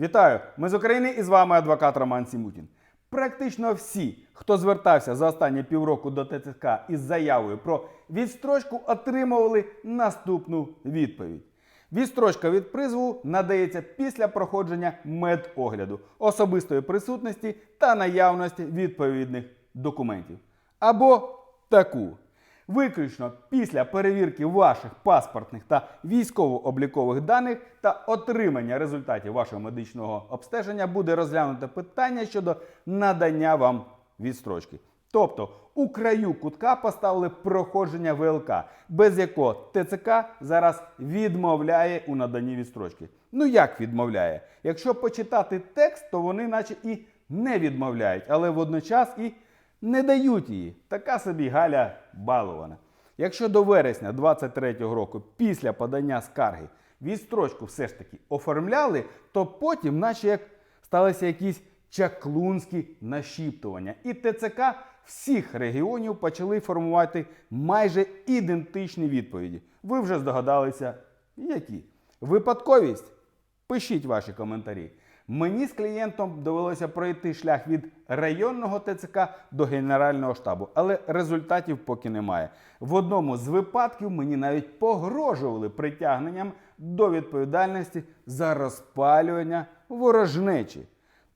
Вітаю! Ми з України і з вами адвокат Роман Сімутін. Практично всі, хто звертався за останні півроку до ТЦК із заявою про відстрочку, отримували наступну відповідь. Відстрочка від призову надається після проходження медогляду, особистої присутності та наявності відповідних документів. Або таку. Виключно після перевірки ваших паспортних та військово-облікових даних та отримання результатів вашого медичного обстеження буде розглянуто питання щодо надання вам відстрочки. Тобто у краю кутка поставили проходження ВЛК, без якого ТЦК зараз відмовляє у наданні відстрочки. Ну як відмовляє? Якщо почитати текст, то вони наче і не відмовляють, але водночас і не дають її. Така собі Галя балована. Якщо до вересня 23-го року після подання скарги відстрочку все ж таки оформляли, то потім, наче як сталися якісь чаклунські нашіптування. І ТЦК всіх регіонів почали формувати майже ідентичні відповіді. Ви вже здогадалися, які? Випадковість? Пишіть ваші коментарі. Мені з клієнтом довелося пройти шлях від районного ТЦК до Генерального штабу, але результатів поки немає. В одному з випадків мені навіть погрожували притягненням до відповідальності за розпалювання ворожнечі.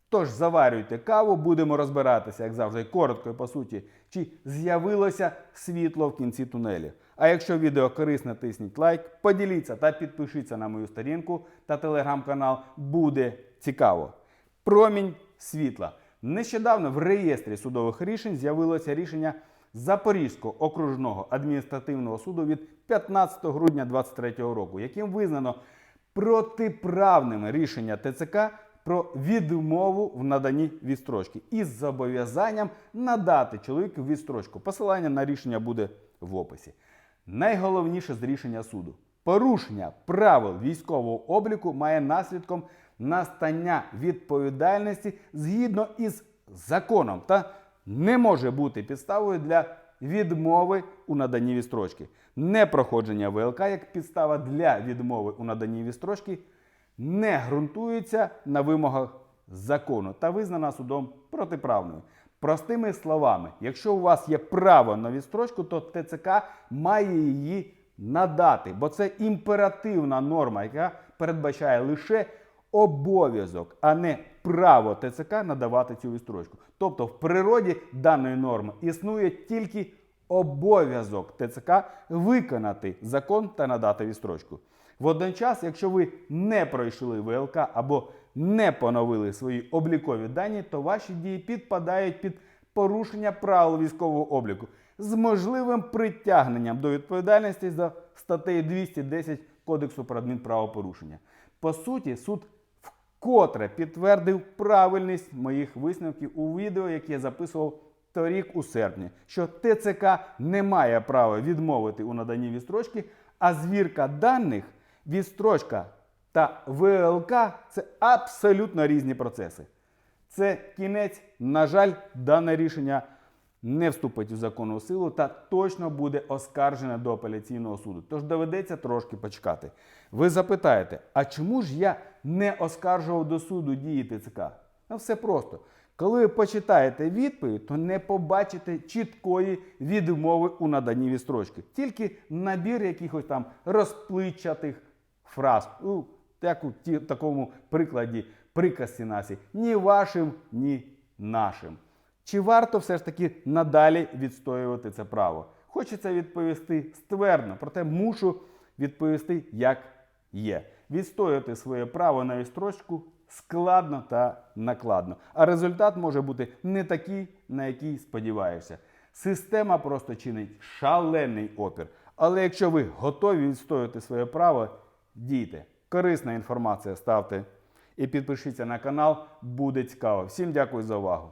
Тож заварюйте каву, будемо розбиратися, як завжди, коротко і по суті, чи з'явилося світло в кінці тунелі. А якщо відео корисне, тисніть лайк, поділіться та підпишіться на мою сторінку та телеграм-канал. Буде цікаво. Промінь світла. Нещодавно в реєстрі судових рішень з'явилося рішення Запорізького окружного адміністративного суду від 15 грудня 2023 року, яким визнано протиправними рішення ТЦК про відмову в наданні відстрочки із зобов'язанням надати чоловіку відстрочку. Посилання на рішення буде в описі. Найголовніше з рішення суду: порушення правил військового обліку має наслідком настання відповідальності згідно із законом та не може бути підставою для відмови у наданні відстрочки. Непроходження ВЛК як підстава для відмови у наданні відстрочки не ґрунтується на вимогах закону та визнана судом протиправною. Простими словами, якщо у вас є право на відстрочку, то ТЦК має її надати, бо це імперативна норма, яка передбачає лише обов'язок, а не право ТЦК надавати цю відстрочку. Тобто в природі даної норми існує тільки обов'язок ТЦК виконати закон та надати відстрочку. Водночас, якщо ви не пройшли ВЛК або не поновили свої облікові дані, то ваші дії підпадають під порушення правил військового обліку з можливим притягненням до відповідальності за статтею 210 Кодексу про адмінправопорушення. По суті, суд вкотре підтвердив правильність моїх висновків у відео, яке я записував торік у серпні, що ТЦК не має права відмовити у наданні відстрочки, а звірка даних, відстрочка та ВЛК це абсолютно різні процеси. Це кінець, на жаль, дане рішення не вступить у законну силу та точно буде оскаржене до апеляційного суду. Тож доведеться трошки почекати. Ви запитаєте, а чому ж я не оскаржував до суду дії ТЦК? Ну, все просто. Коли ви почитаєте відповідь, то не побачите чіткої відмови у наданні відстрочки. Тільки набір якихось там розпличатих фраз. Ну, як у ті, такому прикладі приказці насі. Ні вашим, ні нашим. Чи варто все ж таки надалі відстоювати це право? Хочеться відповісти ствердно, проте мушу відповісти, як є. Відстоювати своє право на відстрочку складно та накладно. А результат може бути не такий, на який сподіваєшся. Система просто чинить шалений опір. Але якщо ви готові відстоювати своє право, дійте. Корисна інформація ставте і підпишіться на канал, буде цікаво. Всім дякую за увагу.